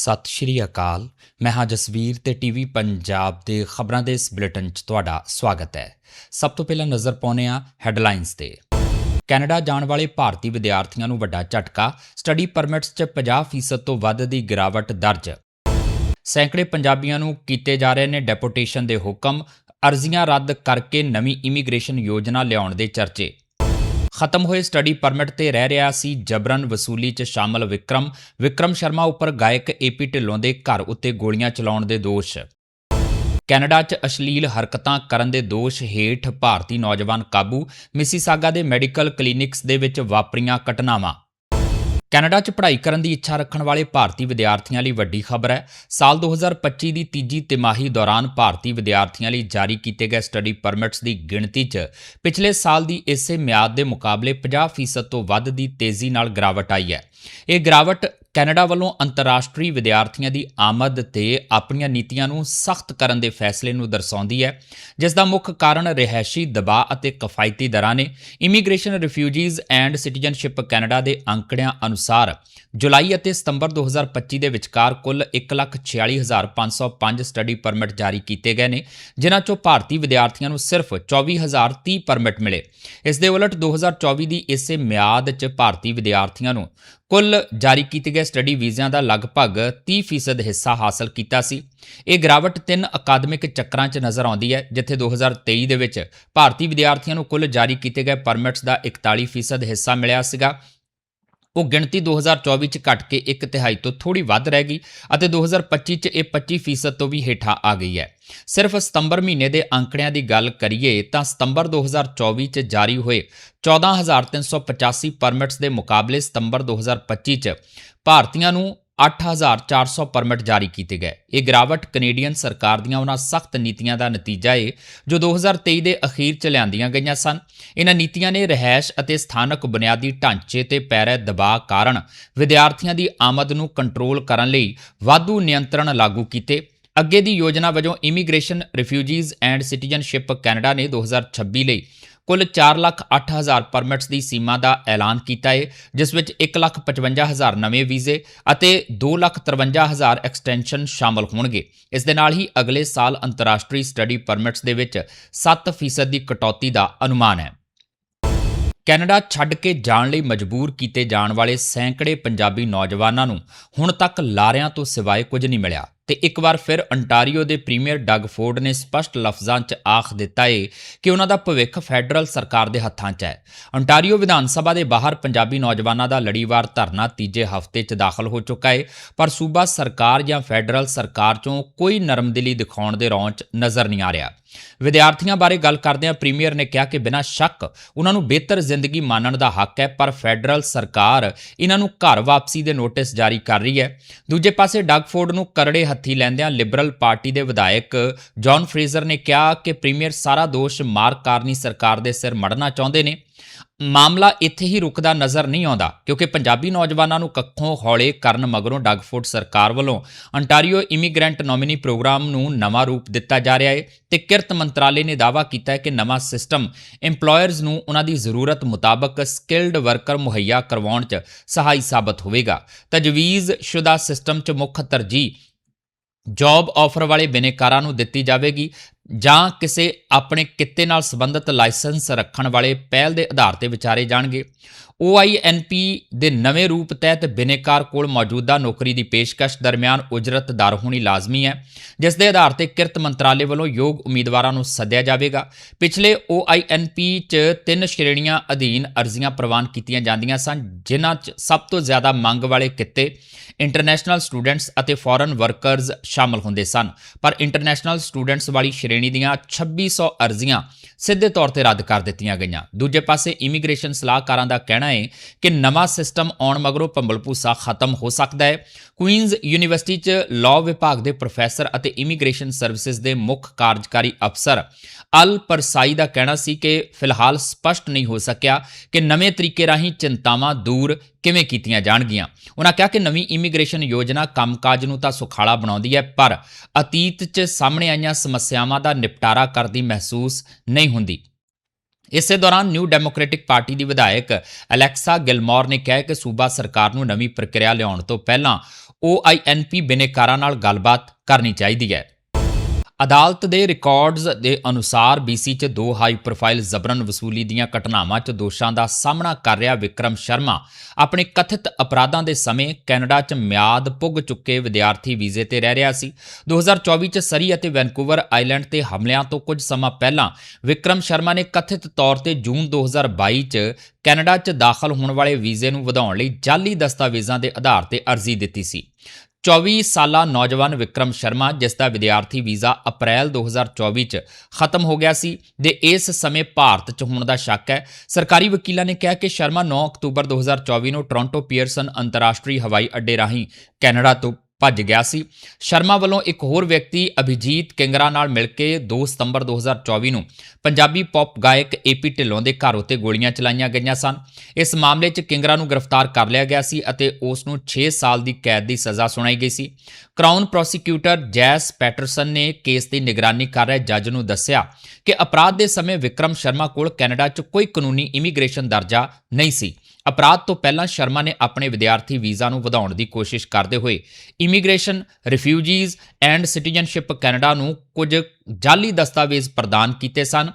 ਸਤਿ ਸ਼੍ਰੀ ਅਕਾਲ। ਮੈਂ ਹਾਂ ਜਸਵੀਰ ਤੇ ਟੀਵੀ ਪੰਜਾਬ ਦੇ ਖਬਰਾਂ ਦੇ ਇਸ ਬੁਲੇਟਿਨ 'ਚ ਤੁਹਾਡਾ ਸਵਾਗਤ ਹੈ। ਸਭ ਤੋਂ ਪਹਿਲਾਂ ਨਜ਼ਰ ਪਾਉਂਦੇ ਹਾਂ ਹੈਡਲਾਈਨਸ ਤੇ। ਕੈਨੇਡਾ ਜਾਣ ਵਾਲੇ ਭਾਰਤੀ ਵਿਦਿਆਰਥੀਆਂ ਨੂੰ ਵੱਡਾ ਝਟਕਾ, ਸਟੱਡੀ ਪਰਮਿਟਸ 'ਚ 50% ਤੋਂ ਵੱਧ ਦੀ ਗਿਰਾਵਟ ਦਰਜ। ਸੈਂਕੜੇ ਪੰਜਾਬੀਆਂ ਨੂੰ ਕੀਤੇ ਜਾ ਰਹੇ ਨੇ ਡੈਪੋਟੇਸ਼ਨ ਦੇ ਹੁਕਮ, ਅਰਜ਼ੀਆਂ ਰੱਦ ਕਰਕੇ ਨਵੀਂ ਇਮੀਗ੍ਰੇਸ਼ਨ ਯੋਜਨਾ ਲਿਆਉਣ ਦੇ ਚਰਚੇ। ਖਤਮ ਹੋਏ ਸਟੱਡੀ ਪਰਮਿਟ ਤੇ ਰਹਿ ਰਿਹਾ ਸੀ ਜਬਰਨ ਵਸੂਲੀ 'ਚ ਸ਼ਾਮਲ ਵਿਕਰਮ। ਵਿਕਰਮ ਸ਼ਰਮਾ ਉੱਪਰ ਗਾਇਕ ਏਪੀ ਢਿੱਲੋਂ ਦੇ ਘਰ ਉੱਤੇ ਗੋਲੀਆਂ ਚਲਾਉਣ ਦੇ ਦੋਸ਼। ਕੈਨੇਡਾ 'ਚ ਅਸ਼ਲੀਲ ਹਰਕਤਾਂ ਕਰਨ ਦੇ ਦੋਸ਼ ਹੇਠ ਭਾਰਤੀ ਨੌਜਵਾਨ ਕਾਬੂ। ਮਿਸੀਸਾਗਾ ਦੇ ਮੈਡੀਕਲ ਕਲੀਨਿਕਸ ਦੇ ਵਿੱਚ ਵਾਪਰੀਆਂ ਘਟਨਾਵਾਂ। ਕੈਨੇਡਾ 'ਚ ਪੜ੍ਹਾਈ ਕਰਨ ਦੀ ਇੱਛਾ ਰੱਖਣ ਵਾਲੇ ਭਾਰਤੀ ਵਿਦਿਆਰਥੀਆਂ ਲਈ ਵੱਡੀ ਖਬਰ ਹੈ। ਸਾਲ 2025 ਦੀ ਤੀਜੀ ਤਿਮਾਹੀ ਦੌਰਾਨ ਭਾਰਤੀ ਵਿਦਿਆਰਥੀਆਂ ਲਈ ਜਾਰੀ ਕੀਤੇ ਗਏ ਸਟੱਡੀ ਪਰਮਿਟਸ ਦੀ ਗਿਣਤੀ 'ਚ ਪਿਛਲੇ ਸਾਲ ਦੀ ਇਸੇ ਮਿਆਦ ਦੇ ਮੁਕਾਬਲੇ 50% ਤੋਂ ਵੱਧ ਦੀ ਤੇਜ਼ੀ ਨਾਲ ਗਿਰਾਵਟ ਆਈ ਹੈ। ਇਹ ਗਿਰਾਵਟ ਕੈਨੇਡਾ ਵੱਲੋਂ ਅੰਤਰਰਾਸ਼ਟਰੀ ਵਿਦਿਆਰਥੀਆਂ ਦੀ ਆਮਦ ਤੇ ਆਪਣੀਆਂ ਨੀਤੀਆਂ ਨੂੰ ਸਖਤ ਕਰਨ ਦੇ ਫੈਸਲੇ ਨੂੰ ਦਰਸਾਉਂਦੀ ਹੈ, ਜਿਸ ਦਾ ਮੁੱਖ ਕਾਰਨ ਰਿਹਾਇਸ਼ੀ ਦਬਾਅ ਅਤੇ ਕਿਫਾਇਤੀ ਦਰਾਂ ਨੇ। Immigration, refugees and citizenship Canada ਦੇ ਅੰਕੜਿਆਂ ਅਨੁਸਾਰ ਜੁਲਾਈ ਅਤੇ ਸਤੰਬਰ 2025 ਦੇ ਵਿਚਕਾਰ ਕੁੱਲ 146505 ਸਟੱਡੀ ਪਰਮਿਟ ਜਾਰੀ ਕੀਤੇ ਗਏ ਨੇ, ਜਿਨ੍ਹਾਂ ਚੋਂ ਭਾਰਤੀ ਵਿਦਿਆਰਥੀਆਂ ਨੂੰ ਸਿਰਫ 24030 ਪਰਮਿਟ ਮਿਲੇ। ਇਸ ਦੇ ਉਲਟ 2024 ਦੀ ਇਸੇ ਮਿਆਦ 'ਚ ਭਾਰਤੀ ਵਿਦਿਆਰਥੀਆਂ ਨੂੰ ਕੁੱਲ ਜਾਰੀ ਕੀਤੇ ਗਏ ਸਟੱਡੀ ਵੀਜ਼ਿਆਂ ਦਾ ਲਗਭਗ 30% ਹਿੱਸਾ ਹਾਸਲ ਕੀਤਾ ਸੀ। ਇਹ ਗਿਰਾਵਟ ਤਿੰਨ ਅਕਾਦਮਿਕ ਚੱਕਰਾਂ 'ਚ ਨਜ਼ਰ ਆਉਂਦੀ ਹੈ, ਜਿੱਥੇ 2023 ਦੇ ਵਿੱਚ ਭਾਰਤੀ ਵਿਦਿਆਰਥੀਆਂ ਨੂੰ ਕੁੱਲ ਜਾਰੀ ਕੀਤੇ ਗਏ ਪਰਮਿਟਸ ਦਾ 41% ਹਿੱਸਾ ਮਿਲਿਆ ਸੀਗਾ। ਉਹ ਗਿਣਤੀ 2024 ਚ ਘਟ ਕੇ ਇੱਕ ਤਿਹਾਈ ਤੋਂ ਥੋੜੀ ਵੱਧ ਰਹਿ ਗਈ ਅਤੇ 2025 ਚ ਇਹ 25% ਤੋਂ ਵੀ ਹੇਠਾਂ ਆ ਗਈ ਹੈ। ਸਿਰਫ ਸਤੰਬਰ ਮਹੀਨੇ ਦੇ ਅੰਕੜਿਆਂ ਦੀ ਗੱਲ ਕਰੀਏ ਤਾਂ ਸਤੰਬਰ 2024 ਚ ਜਾਰੀ ਹੋਏ 14385 ਪਰਮਿਟਸ ਦੇ ਮੁਕਾਬਲੇ ਸਤੰਬਰ 2025 ਚ ਭਾਰਤੀਆਂ ਨੂੰ 8400 ਪਰਮਿਟ ਜਾਰੀ ਕੀਤੇ ਗਏ। ਇਹ ਗਿਰਾਵਟ ਕੈਨੇਡੀਅਨ ਸਰਕਾਰ ਦੀਆਂ ਉਹਨਾਂ ਸਖਤ ਨੀਤੀਆਂ ਦਾ ਨਤੀਜਾ ਏ, ਜੋ 2023 ਦੇ ਅਖੀਰ ਚ ਲਿਆਂਦੀਆਂ ਗਈਆਂ ਸਨ। ਇਹਨਾਂ ਨੀਤੀਆਂ ਨੇ ਰਹਿائش ਅਤੇ ਸਥਾਨਕ ਬੁਨਿਆਦੀ ਢਾਂਚੇ ਤੇ ਪੈਰੇ ਦਬਾਅ ਕਾਰਨ ਵਿਦਿਆਰਥੀਆਂ ਦੀ ਆਮਦ ਨੂੰ ਕੰਟਰੋਲ ਕਰਨ ਲਈ ਵਾਧੂ ਨਿਯੰਤਰਣ ਲਾਗੂ ਕੀਤੇ। ਅੱਗੇ ਦੀ ਯੋਜਨਾ ਵਜੋਂ immigration, refugees and citizenship Canada ਨੇ 2026 ਲਈ ਕੁੱਲ 408000 ਪਰਮਿਟਸ ਦੀ ਸੀਮਾ ਦਾ ਐਲਾਨ ਕੀਤਾ ਹੈ ਜਿਸ ਵਿੱਚ 155000 ਨਵੇਂ ਵੀਜ਼ੇ ਅਤੇ 253000 ਐਕਸਟੈਂਸ਼ਨ ਸ਼ਾਮਲ ਹੋਣਗੇ। ਇਸ ਦੇ ਨਾਲ ਹੀ ਅਗਲੇ ਸਾਲ ਅੰਤਰਰਾਸ਼ਟਰੀ ਸਟੱਡੀ ਪਰਮਿਟਸ ਦੇ ਵਿੱਚ 7% ਦੀ ਕਟੌਤੀ ਦਾ ਅਨੁਮਾਨ ਹੈ। ਕੈਨੇਡਾ ਛੱਡ ਕੇ ਜਾਣ ਲਈ ਮਜਬੂਰ ਕੀਤੇ ਜਾਣ ਵਾਲੇ ਸੈਂਕੜੇ ਪੰਜਾਬੀ ਨੌਜਵਾਨਾਂ ਨੂੰ ਹੁਣ ਤੱਕ ਲਾਰਿਆਂ ਤੋਂ ਸਿਵਾਏ ਕੁਝ ਨਹੀਂ ਮਿਲਿਆ। ਤੇ ਇੱਕ ਵਾਰ ਫਿਰ ਅੰਟਾਰੀਓ ਦੇ ਪ੍ਰੀਮੀਅਰ ਡਗ ਫੋਰਡ ਨੇ ਸਪਸ਼ਟ ਲਫ਼ਜ਼ਾਂ 'ਚ ਆਖ ਦਿੱਤਾ ਏ ਕਿ ਉਹਨਾਂ ਦਾ ਭਵਿੱਖ ਫੈਡਰਲ ਸਰਕਾਰ ਦੇ ਹੱਥਾਂ 'ਚ ਹੈ। ਅੰਟਾਰੀਓ ਵਿਧਾਨ ਸਭਾ ਦੇ ਬਾਹਰ ਪੰਜਾਬੀ ਨੌਜਵਾਨਾਂ ਦਾ ਲੜੀਵਾਰ ਧਰਨਾ ਤੀਜੇ ਹਫ਼ਤੇ 'ਚ ਦਾਖਲ ਹੋ ਚੁੱਕਾ ਏ, ਪਰ ਸੂਬਾ ਸਰਕਾਰ ਜਾਂ ਫੈਡਰਲ ਸਰਕਾਰ 'ਚੋਂ ਕੋਈ ਨਰਮਦਿਲੀ ਦਿਖਾਉਣ ਦੇ ਰੌਂ 'ਚ ਨਜ਼ਰ ਨਹੀਂ ਆ ਰਿਹਾ। ਵਿਦਿਆਰਥੀਆਂ ਬਾਰੇ ਗੱਲ ਕਰਦਿਆਂ ਪ੍ਰੀਮੀਅਰ ਨੇ ਕਿਹਾ ਕਿ ਬਿਨਾਂ ਸ਼ੱਕ ਉਹਨਾਂ ਨੂੰ ਬਿਹਤਰ ਜ਼ਿੰਦਗੀ ਮਾਣਨ ਦਾ ਹੱਕ ਹੈ, ਪਰ ਫੈਡਰਲ ਸਰਕਾਰ ਇਹਨਾਂ ਨੂੰ ਘਰ ਵਾਪਸੀ ਦੇ ਨੋਟਿਸ ਜਾਰੀ ਕਰ ਰਹੀ ਹੈ। ਦੂਜੇ ਪਾਸੇ ਡਗ ਫੋਰਡ ਨੂੰ ਕਰੜੇ ਹੱਥੀ ਲੈਂਦਿਆਂ ਲਿਬਰਲ ਪਾਰਟੀ ਦੇ ਵਿਧਾਇਕ ਜੌਨ ਫਰੇਜ਼ਰ ਨੇ ਕਿਹਾ ਕਿ ਪ੍ਰੀਮੀਅਰ ਸਾਰਾ ਦੋਸ਼ ਮਾਰਕ ਕਾਰਨੀ ਸਰਕਾਰ ਦੇ ਸਿਰ ਮੜਨਾ ਚਾਹੁੰਦੇ ਨੇ। ਮਾਮਲਾ ਇੱਥੇ ਹੀ ਰੁਕਦਾ ਨਜ਼ਰ ਨਹੀਂ ਆਉਂਦਾ, ਕਿਉਂਕਿ ਪੰਜਾਬੀ ਨੌਜਵਾਨਾਂ ਨੂੰ ਕੱਖੋਂ ਹੌਲੇ ਕਰਨ ਮਗਰੋਂ ਡਗਫੋਰਡ ਸਰਕਾਰ ਵੱਲੋਂ ਅੰਟਾਰੀਓ ਇਮੀਗ੍ਰੈਂਟ ਨੋਮਿਨੀ ਪ੍ਰੋਗਰਾਮ ਨੂੰ ਨਵਾਂ ਰੂਪ ਦਿੱਤਾ ਜਾ ਰਿਹਾ ਹੈ ਤੇ ਕਿਰਤ ਮੰਤਰਾਲੇ ਨੇ ਦਾਅਵਾ ਕੀਤਾ ਹੈ ਕਿ ਨਵਾਂ ਸਿਸਟਮ EMPLOYERS ਨੂੰ ਉਹਨਾਂ ਦੀ ਜ਼ਰੂਰਤ ਮੁਤਾਬਕ ਸਕਿਲਡ ਵਰਕਰ ਮੁਹੱਈਆ ਕਰਵਾਉਣ 'ਚ ਸਹਾਈ ਸਾਬਤ ਹੋਵੇਗਾ। ਤਜਵੀਜ਼ ਸ਼ੁਦਾ ਸਿਸਟਮ 'ਚ ਮੁੱਖ ਤਰਜੀਹ ਜੌਬ ਆਫਰ ਵਾਲੇ ਬਿਨੇਕਾਰਾਂ ਨੂੰ ਦਿੱਤੀ ਜਾਵੇਗੀ ਜਾਂ ਕਿਸੇ ਆਪਣੇ ਕਿੱਤੇ ਨਾਲ ਸੰਬੰਧਿਤ ਲਾਇਸੈਂਸ ਰੱਖਣ ਵਾਲੇ ਪਹਿਲ ਦੇ ਆਧਾਰ ਤੇ ਵਿਚਾਰੇ ਜਾਣਗੇ। OINP ਦੇ ਨਵੇਂ ਰੂਪ ਤਹਿਤ ਬਿਨੇਕਾਰ ਕੋਲ ਮੌਜੂਦਾ ਨੌਕਰੀ ਦੀ ਪੇਸ਼ਕਸ਼ ਦਰਮਿਆਨ ਉਜਰਤ ਦਰ ਹੋਣੀ ਲਾਜ਼ਮੀ ਹੈ, ਜਿਸ ਦੇ ਆਧਾਰ ਤੇ ਕਿਰਤ ਮੰਤਰਾਲੇ ਵੱਲੋਂ ਯੋਗ ਉਮੀਦਵਾਰਾਂ ਨੂੰ ਸੱਦਿਆ ਜਾਵੇਗਾ। ਪਿਛਲੇ OINP 'ਚ ਤਿੰਨ ਸ਼੍ਰੇਣੀਆਂ ਅਧੀਨ ਅਰਜ਼ੀਆਂ ਪ੍ਰਵਾਨ ਕੀਤੀਆਂ ਜਾਂਦੀਆਂ ਸਨ, ਜਿਨ੍ਹਾਂ 'ਚ ਸਭ ਤੋਂ ਜ਼ਿਆਦਾ ਮੰਗ ਵਾਲੇ ਕਿੱਤੇ ਇੰਟਰਨੈਸ਼ਨਲ ਸਟੂਡੈਂਟਸ ਅਤੇ ਫੋਰਨ ਵਰਕਰਜ਼ ਸ਼ਾਮਲ ਹੁੰਦੇ ਸਨ। ਪਰ ਇੰਟਰਨੈਸ਼ਨਲ ਸਟੂਡੈਂਟਸ ਵਾਲੀ ਸ਼੍ਰੇਣੀ ਦੀਆਂ 2600 ਅਰਜ਼ੀਆਂ ਸਿੱਧੇ ਤੌਰ ਤੇ ਰੱਦ ਕਰ ਦਿੱਤੀਆਂ ਗਈਆਂ। ਦੂਜੇ ਪਾਸੇ ਇਮੀਗ੍ਰੇਸ਼ਨ ਸਲਾਹਕਾਰਾਂ ਦਾ ਕਹਿਣਾ ਹੈ ਕਿ ਨਵਾਂ ਸਿਸਟਮ ਆਉਣ ਮਗਰੋਂ ਭੰਬਲਪੂਸਾ ਖਤਮ ਹੋ ਸਕਦਾ ਹੈ। ਕੁਈਨਜ਼ ਯੂਨੀਵਰਸਿਟੀ 'ਚ ਲਾਅ ਵਿਭਾਗ ਦੇ ਪ੍ਰੋਫੈਸਰ ਅਤੇ ਇਮੀਗ੍ਰੇਸ਼ਨ ਸਰਵਿਸਿਜ਼ ਦੇ ਮੁੱਖ ਕਾਰਜਕਾਰੀ ਅਫਸਰ ਅਲ ਪਰਸਾਈ ਦਾ ਕਹਿਣਾ ਸੀ ਕਿ ਫਿਲਹਾਲ ਸਪਸ਼ਟ ਨਹੀਂ ਹੋ ਸਕਿਆ ਕਿ ਨਵੇਂ ਤਰੀਕੇ ਰਾਹੀਂ ਚਿੰਤਾਵਾਂ ਦੂਰ ਕਿਵੇਂ ਕੀਤੀਆਂ ਜਾਣਗੀਆਂ। ਉਹਨਾਂ ਕਿਹਾ ਕਿ ਨਵੀਂ ਇਮੀਗ੍ਰੇਸ਼ਨ ਯੋਜਨਾ ਕੰਮਕਾਜ ਨੂੰ ਤਾਂ ਸੁਖਾਲਾ ਬਣਾਉਂਦੀ ਹੈ, ਪਰ ਅਤੀਤ 'ਚ ਸਾਹਮਣੇ ਆਈਆਂ ਸਮੱਸਿਆਵਾਂ ਦਾ ਨਿਪਟਾਰਾ ਕਰਦੀ ਮਹਿਸੂਸ ਨਹੀਂ ਹੁੰਦੀ। ਇਸੇ ਦੌਰਾਨ ਨਿਊ ਡੈਮੋਕ੍ਰੈਟਿਕ ਪਾਰਟੀ ਦੀ ਵਿਧਾਇਕ ਅਲੈਕਸਾ ਗਿਲਮੋਰ ਨੇ ਕਿਹਾ ਕਿ ਸੂਬਾ ਸਰਕਾਰ ਨੂੰ ਨਵੀਂ ਪ੍ਰਕਿਰਿਆ ਲਿਆਉਣ ਤੋਂ ਪਹਿਲਾਂ OINP ਬਿਨੇਕਾਰਾਂ ਨਾਲ ਗੱਲਬਾਤ ਕਰਨੀ ਚਾਹੀਦੀ ਹੈ। ਅਦਾਲਤ ਦੇ ਰਿਕਾਰਡਸ ਦੇ ਅਨੁਸਾਰ BC 'ਚ ਦੋ ਹਾਈ ਪ੍ਰੋਫਾਈਲ ਜ਼ਬਰਨ ਵਸੂਲੀ ਦੀਆਂ ਘਟਨਾਵਾਂ 'ਚ ਦੋਸ਼ਾਂ ਦਾ ਸਾਹਮਣਾ ਕਰ ਰਿਹਾ ਵਿਕਰਮ ਸ਼ਰਮਾ। ਆਪਣੇ ਕਥਿਤ ਅਪਰਾਧਾਂ ਦੇ ਸਮੇਂ ਕੈਨੇਡਾ 'ਚ ਮਿਆਦ ਪੁੱਗ ਚੁੱਕੇ ਵਿਦਿਆਰਥੀ ਵੀਜ਼ੇ ਤੇ ਰਹਿ ਰਿਹਾ ਸੀ। 2024 'ਚ ਸਰੀ ਅਤੇ ਵੈਨਕੂਵਰ ਆਈਲੈਂਡ ਤੇ ਹਮਲਿਆਂ ਤੋਂ ਕੁਝ ਸਮਾਂ ਪਹਿਲਾਂ ਵਿਕਰਮ ਸ਼ਰਮਾ ਨੇ ਕਥਿਤ ਤੌਰ ਤੇ ਜੂਨ 2022 'ਚ ਕੈਨੇਡਾ 'ਚ ਦਾਖਲ ਹੋਣ ਵਾਲੇ ਵੀਜ਼ੇ ਨੂੰ ਵਧਾਉਣ ਲਈ ਜਾਲੀ ਦਸਤਾਵੇਜ਼ਾਂ ਦੇ ਆਧਾਰ ਤੇ ਅਰਜ਼ੀ ਦਿੱਤੀ ਸੀ। 24 ਸਾਲਾ ਨੌਜਵਾਨ ਵਿਕਰਮ ਸ਼ਰਮਾ, ਜਿਸ ਦਾ ਵਿਦਿਆਰਥੀ ਵੀਜ਼ਾ ਅਪ੍ਰੈਲ 2024 ਚ ਖਤਮ ਹੋ ਗਿਆ ਸੀ, ਦੇ ਇਸ ਸਮੇਂ ਭਾਰਤ ਚ ਹੋਣ ਦਾ ਸ਼ੱਕ ਹੈ। ਸਰਕਾਰੀ ਵਕੀਲਾਂ ਨੇ ਕਿਹਾ ਕਿ ਸ਼ਰਮਾ 9 ਅਕਤੂਬਰ 2024 ਨੂੰ ਟੋਰਾਂਟੋ ਪੀਅਰਸਨ ਅੰਤਰਰਾਸ਼ਟਰੀ ਹਵਾਈ ਅੱਡੇ ਰਾਹੀਂ ਕੈਨੇਡਾ ਤੋਂ ਭੱਜ ਗਿਆ ਸੀ। ਸ਼ਰਮਾ ਵੱਲੋਂ ਇੱਕ ਹੋਰ ਵਿਅਕਤੀ ਅਭਿਜੀਤ ਕਿੰਗਰਾ ਨਾਲ ਮਿਲ ਕੇ 2 ਸਤੰਬਰ 2024 ਨੂੰ ਪੰਜਾਬੀ ਪੌਪ ਗਾਇਕ ਏਪੀ ਢਿੱਲੋਂ ਦੇ ਘਰ ਉੱਤੇ ਗੋਲੀਆਂ ਚਲਾਈਆਂ ਗਈਆਂ ਸਨ। ਇਸ ਮਾਮਲੇ 'ਚ ਕਿੰਗਰਾ ਨੂੰ ਗ੍ਰਿਫਤਾਰ ਕਰ ਲਿਆ ਗਿਆ ਸੀ ਅਤੇ ਉਸ ਨੂੰ 6 ਸਾਲ ਦੀ ਕੈਦ ਦੀ ਸਜ਼ਾ ਸੁਣਾਈ ਗਈ ਸੀ। ਕਰਾਊਨ ਪ੍ਰੋਸੀਕਿਊਟਰ ਜੈਸ ਪੈਟਰਸਨ ਨੇ ਕੇਸ ਦੀ ਨਿਗਰਾਨੀ ਕਰ ਰਹੇ ਜੱਜ ਨੂੰ ਦੱਸਿਆ ਕਿ ਅਪਰਾਧ ਦੇ ਸਮੇਂ ਵਿਕਰਮ ਸ਼ਰਮਾ ਕੋਲ ਕੈਨੇਡਾ 'ਚ ਕੋਈ ਕਾਨੂੰਨੀ ਇਮੀਗ੍ਰੇਸ਼ਨ ਦਰਜਾ ਨਹੀਂ ਸੀ। ਅਪਰਾਧ ਤੋਂ ਪਹਿਲਾਂ ਸ਼ਰਮਾ ਨੇ ਆਪਣੇ ਵਿਦਿਆਰਥੀ ਵੀਜ਼ਾ ਨੂੰ ਵਧਾਉਣ ਦੀ ਕੋਸ਼ਿਸ਼ ਕਰਦੇ ਹੋਏ immigration, refugees and citizenship Canada ਨੂੰ ਕੁਝ ਜਾਲੀ ਦਸਤਾਵੇਜ਼ ਪ੍ਰਦਾਨ ਕੀਤੇ ਸਨ।